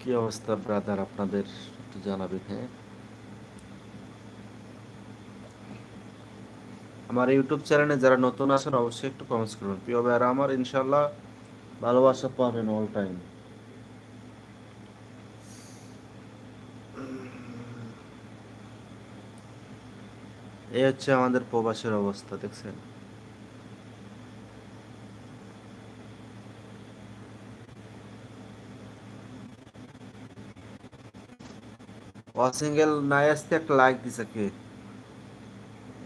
কি অবস্থা ব্রাদার আপনাদের একটু জানাবেন হ্যাঁ? আমার ইউটিউব চ্যানেলে যারা নতুন আছেন, অবশ্যই একটু কমেন্টস করুন প্রিয় ভাইরা আমার ইনশাল্লাহ ভালোবাসা পাবেন অল টাইম এই হচ্ছে আমাদের প্রবাসের অবস্থা, দেখছেন? অসিঙ্গেল আসতে একটা লাইক দিছে কে?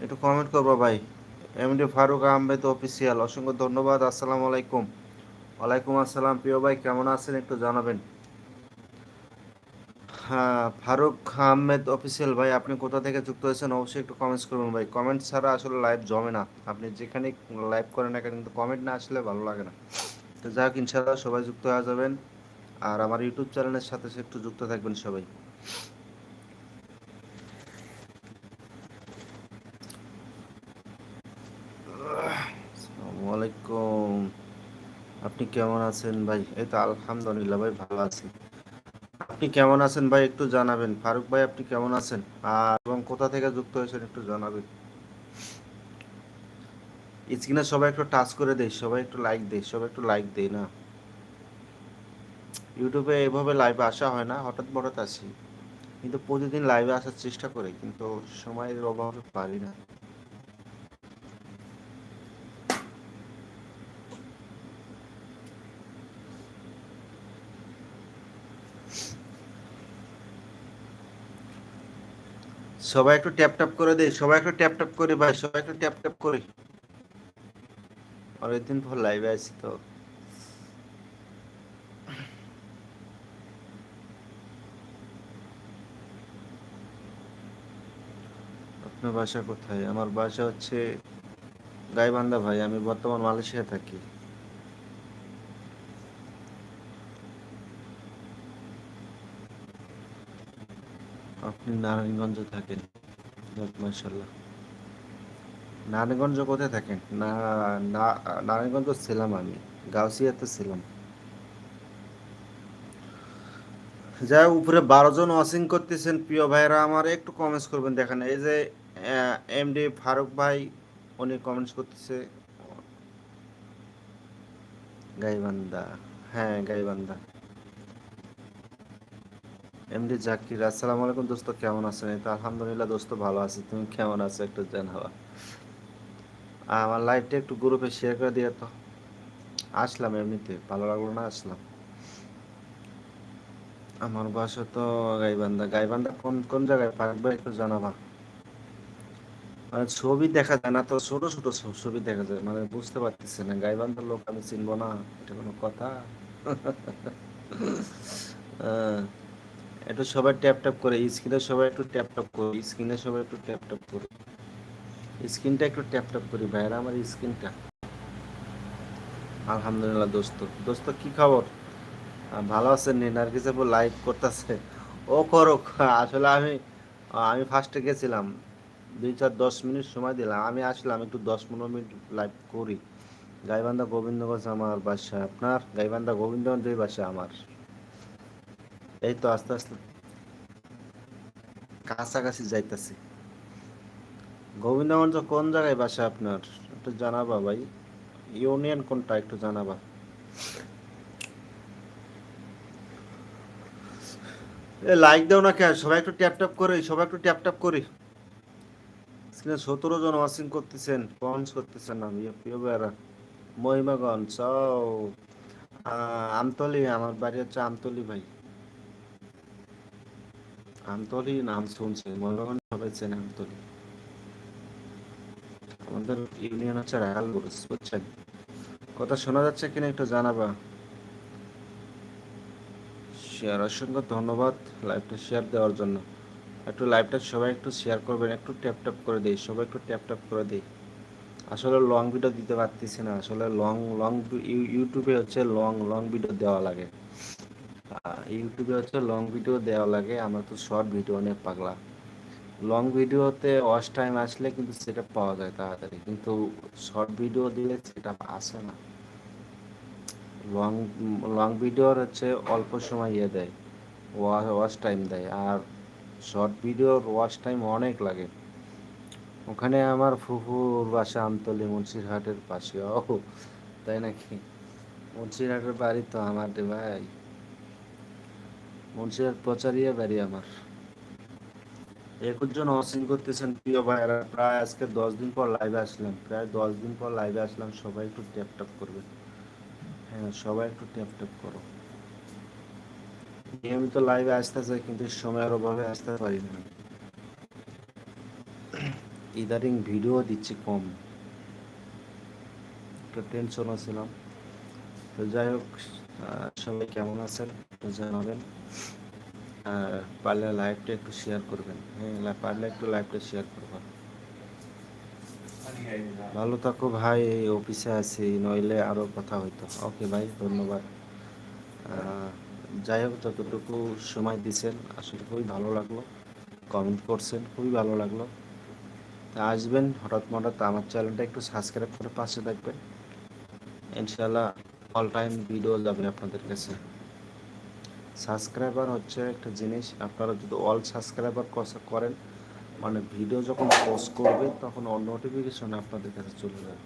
একটু কমেন্ট করব ভাই। এমডি ফারুক আহমেদ অফিসিয়াল অসংখ্য ধন্যবাদ, আসসালামু আলাইকুম। ওয়ালাইকুম আসসালাম, প্রিয় ভাই, কেমন আছেন একটু জানাবেন? হ্যাঁ ফারুক আহমেদ অফিসিয়াল ভাই, আপনি কোথা থেকে যুক্ত হয়েছেন অবশ্যই একটু কমেন্টস করবেন ভাই। কমেন্ট ছাড়া আসলে লাইভ জমে না। আপনি যেখানে লাইভ করেন না কেন, কিন্তু কমেন্ট না আসলে ভালো লাগে না। তো যাই হোক, ইনশাআল্লাহ সবাই যুক্ত হয়ে যাবেন। আর আমার ইউটিউব চ্যানেলের সাথে একটু যুক্ত থাকবেন সবাই আসসালামু আলাইকুম আপনি কেমন আছেন ভাই? এই তো আলহামদুলিল্লাহ ভাই ভালো আছি। আপনি কেমন আছেন ভাই একটু জানাবেন। ফারুক ভাই, আপনি কেমন আছেন? আর এবং কোথা থেকে যুক্ত হয়েছেন একটু জানাবেন। স্ক্রিনে সবাই একটু টাচ করে দেই, সবাই একটু লাইক দেই, সবাই একটু লাইক দেই না। ইউটিউবে এভাবে লাইভে আসা হয় না, হঠাৎ হঠাৎ আসি। কিন্তু প্রতিদিন লাইভে আসার চেষ্টা করি, কিন্তু সময়ের অভাবে পারি না। সবাই একটু ট্যাপ ট্যাপ করে দেই, সবাই একটু ট্যাপ ট্যাপ করে ভাই, সবাই একটু ট্যাপ ট্যাপ করি। অনেকদিন পর লাইভে আছি তো। আপনার বাসা কোথায়? আমার বাসা হচ্ছে গাইবান্ধা ভাই, আমি বর্তমান মালয়েশিয়া থাকি। আপনি নারায়ণগঞ্জ থাকেন? মার্শাল্লাহ নারায়ণগঞ্জ কোথায় থাকেন? না, না- নারায়ণগঞ্জ ছিলাম আমি, গাউসিয়াতে ছিলাম। যাই উপরে বারো জন ওয়াচিং করতেছেন, প্রিয় ভাইরা আমার, একটু কমেন্টস করবেন, দেখেন, এই যে এমডি ফারুক ভাই, উনি কমেন্টস করতেছে। গাইবান্ধা হ্যাঁ গাইবান্ধা। এমডি জাকির, আসসালামু আলাইকুম দোস্ত, কেমন আছেন? এই তো আলহামদুলিল্লাহ দোস্ত, ভালো আছি। তুমি কেমন আছো একটু জানাবা? আমার লাইভটা একটু গ্রুপে শেয়ার করে দিয়ে তো। আসলাম এমনিতে, ভালো লাগল না, আসলাম। আমার বাসা তো গাইবান্ধা গাইবান্ধা কোন কোন জায়গায় পাকবে একটু জানাবা? মানে ছবি দেখা যায় না, তো ছোট ছোট ছবি দেখা যায়। মানে বুঝতে পারতেছি না গাইবান্ধার লোক আমি চিনবো না, এটা কোনো কথা? একটু সবাই ট্যাপ ট্যাপ করে স্ক্রিনে সবাই একটু ট্যাপ ট্যাপ করি স্ক্রিনে সবাই একটু ট্যাপ ট্যাপ করি। স্ক্রিনটা একটু ট্যাপ ট্যাপ করি ভাইরা আমার স্ক্রিনটা আলহামদুলিল্লাহ দোস্ত। দোস্ত, কি খবর? ভালো আছেন নি নার্গিস আপু লাইভ করতেছে। ও করুক, আসলে আমি আমি ফার্স্টে গেছিলাম। দুই চার দশ মিনিট সময় দিলাম, আমি আসলাম একটু দশ পনেরো মিনিট লাইভ করি। গাইবান্ধা গোবিন্দগঞ্জ আমার বাসা, আপনার? গাইবান্ধা গোবিন্দগঞ্জই বাসা আমার। এই তো আস্তে আস্তে। কাছাকাছি যাইতাছি। গোবিন্দগঞ্জ কোন জায়গায় বাসা আপনার? একটু জানাবা ভাই। ইউনিয়ন কোনটা একটু জানাবা। লাইক দাও না কে সবাই একটু ট্যাপ ট্যাপ করে, সবাই একটু ট্যাপ ট্যাপ করি। স্ক্রিনে সতেরো জন ওয়াচিং করতেছেন কমেন্টস করতেছেন আমি প্রিয় ভাইরা মহিমাগঞ্জ আমতলি, আমার বাড়ি হচ্ছে আমতলি ভাই। আমতলি নাম শুনছে মহিমাগঞ্জ সবাই চেনে আমতলি আমাদের ইউনিয়ন হচ্ছে বুঝছেন? কথা শোনা যাচ্ছে কিনা একটু জানাবা? শেয়ার অসংখ্য ধন্যবাদ লাইভটা শেয়ার দেওয়ার জন্য। একটু লাইভটা সবাই একটু শেয়ার করবেন, একটু ট্যাপ ট্যাপ করে দেই, সবাই একটু ট্যাপ ট্যাপ করে দেই। আসলে লং ভিডিও দিতে পারতেছি না, আসলে লং লং ইউটিউবে হচ্ছে লং লং ভিডিও দেওয়া লাগে। ইউটিউবে হচ্ছে লং ভিডিও দেওয়া লাগে। আমরা তো শর্ট ভিডিও অনেক পাগলা। লং ভিডিওতে ওয়াচ টাইম আসলে কিন্তু সেটা পাওয়া যায় তাড়াতাড়ি। কিন্তু শর্ট ভিডিও দিলে সেটা আসে না। লং লং ভিডিওর হচ্ছে অল্প সময় ইয়ে দেয়। ওয়াচ টাইম দেয়। আর শর্ট ভিডিওর ওয়াচ টাইম অনেক লাগে। ওখানে আমার ফুফুর বাসা আমতলি মুন্সিরহাটের পাশে। ও, তাই নাকি? মুন্সিরহাটের বাড়ি তো আমার রে ভাই। মুন্সিরহাট প্রচারিয়া বাড়ি আমার। একুশ জন অসিন করতেছেন প্রিয় ভাইরা প্রায় আজকে দশ দিন পর লাইভে আসলাম। প্রায় দশ দিন পর লাইভে আসলাম, সবাই একটু ট্যাপ ট্যাপ করবে। হ্যাঁ সবাই একটু ট্যাপ ট্যাপ করো। নিয়মিত লাইভে আসতে চাই, কিন্তু সময়ের অভাবে আসতে পারি না। ইদারিং ভিডিও দিচ্ছি কম। একটু টেনশনও ছিলাম। তো যাই হোক সবাই কেমন আছেন? একটু জানাবেন। আর পারলে লাইভটা একটু শেয়ার করবেন। হ্যাঁ পারলে একটু লাইভটা শেয়ার করবেন। ভালো থাকো ভাই, এই অফিসে আছি, নইলে আরও কথা হইতো। ওকে ভাই, ধন্যবাদ। যাই হোক, যতটুকু সময় দিছেন আসলে খুবই ভালো লাগল। কমেন্ট করছেন, খুবই ভালো লাগল। তা আসবেন, হঠাৎ মঠাৎ আমার চ্যানেলটা একটু সাবস্ক্রাইব করে পাশে থাকবেন। ইনশাল্লাহ অল টাইম ভিডিও যাবে আপনাদের কাছে। সাবস্ক্রাইবার হচ্ছে একটা জিনিস আপনারা যদি অল সাবস্ক্রাইবার করেন মানে ভিডিও যখন পোস্ট করবে তখন অল নোটিফিকেশন আপনাদের কাছে চলে যাবে।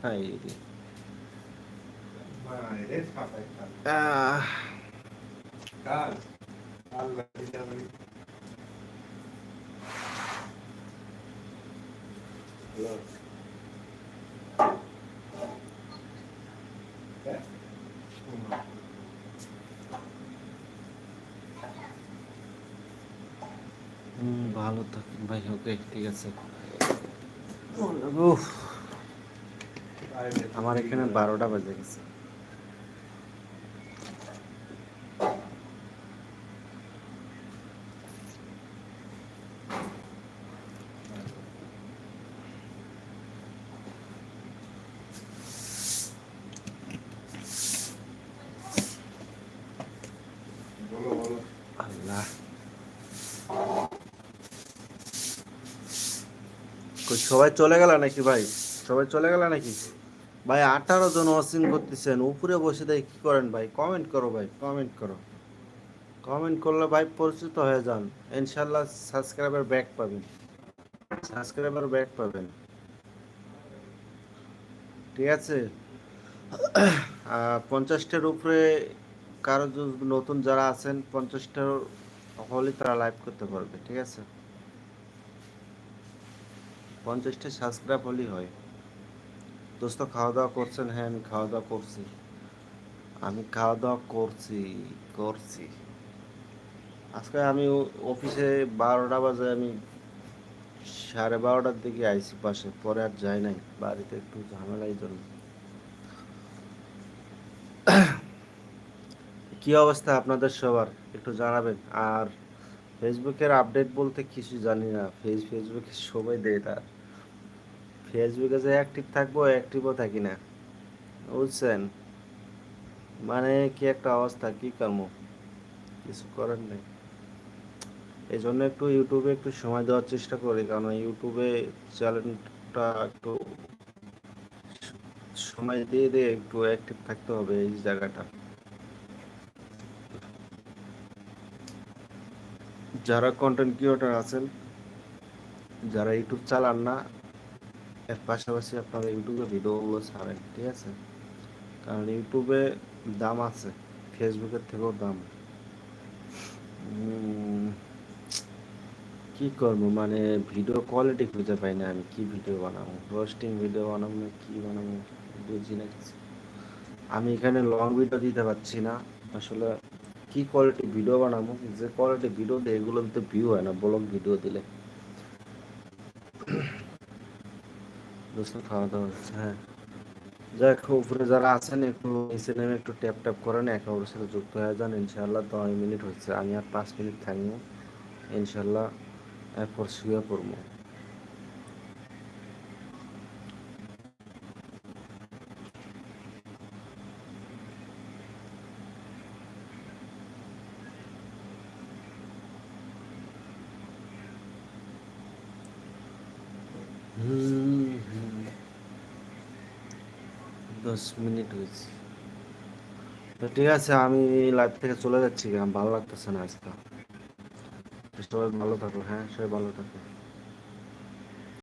হ্যাঁ এই যে। ভালো থাকেন। ভাই ওকে ঠিক আছে। আমার এখানে বারোটা বাজে গেছে। সবাই চলে গেল নাকি ভাই? সবাই চলে গেল নাকি? ভাই, আঠারো জন ওয়াচিং করতেছেন, উপরে বসে দেয় কি করেন ভাই? কমেন্ট করো ভাই কমেন্ট করো। কমেন্ট করলে ভাই পরিচিত হয়ে যান। ইনশাল্লাহ সাবস্ক্রাইবার ব্যাক পাবেন। সাবস্ক্রাইবার ব্যাক পাবেন। ঠিক আছে? পঞ্চাশটার উপরে কারও নতুন যারা আছেন, পঞ্চাশটার হলে তারা লাইভ করতে পারবে, ঠিক আছে? পঞ্চাশটা সাবস্ক্রাইব হলেই হয়। দোস্ত খাওয়া দাওয়া করছেন? হ্যাঁ আমি খাওয়া দাওয়া করছি। আমি খাওয়া দাওয়া করছি করছি। আজকে আমি অফিসে বারোটা বাজে, আমি সাড়ে বারোটার দিকে আইসি পাশে, পরে আর যাই নাই, বাড়িতে একটু ঝামেলাই জন্য। কি অবস্থা আপনাদের সবার? একটু জানাবেন। আর ফেসবুকের আপডেট বলতে কিছু জানি না। ফেস ফেসবুকে সবাই দেয় তার। ফেসবুকে যে অ্যাক্টিভ থাকব অ্যাক্টিভও থাকি না। বুঝছেন? মানে কি একটা অবস্থা, কি কামো কিছু করার নেই। এই জন্য একটু ইউটিউবে একটু সময় দেওয়ার চেষ্টা করি, কারণ ইউটিউবে চ্যানেলটা একটু সময় দিয়ে দিয়ে একটু অ্যাক্টিভ থাকতে হবে এই জায়গাটা। যারা কন্টেন্ট ক্রিয়েটর আছেন, যারা ইউটিউব চালান না এর পাশাপাশি আপনারা ইউটিউবে ভিডিওগুলো ছাড়েন, ঠিক আছে? কারণ ইউটিউবে দাম আছে, ফেসবুকের থেকেও দাম। কি করব? মানে ভিডিও কোয়ালিটি খুঁজে পাই না আমি, কি ভিডিও বানাবো? রোস্টিং ভিডিও বানাবো না কি বানাবো? বুঝি না কিছু। আমি এখানে লং ভিডিও দিতে পারছি না। আসলে কি কোয়ালিটি ভিডিও বানাবো? যে কোয়ালিটি ভিডিও দেয় এগুলো তো ভিউ হয় না ব্লগ ভিডিও দিলে। দোস্ত খাওয়া দাওয়া হচ্ছে। হ্যাঁ। যাক, উপরে যারা আছেন, একটু নিচে একটু ট্যাপ ট্যাপ করেন, একে অপরের সাথে যুক্ত হয়ে যান। ইনশাল্লাহ দশ মিনিট হচ্ছে। আমি আর পাঁচ মিনিট থাকব ইনশাল্লাহ এরপর শুয়ে পড়ব। দশ মিনিট হয়েছে। তো ঠিক আছে, আমি লাইভ থেকে চলে যাচ্ছি, ভালো লাগতেছে না আজকে। সবাই ভালো থাকো হ্যাঁ সবাই ভালো থাকো।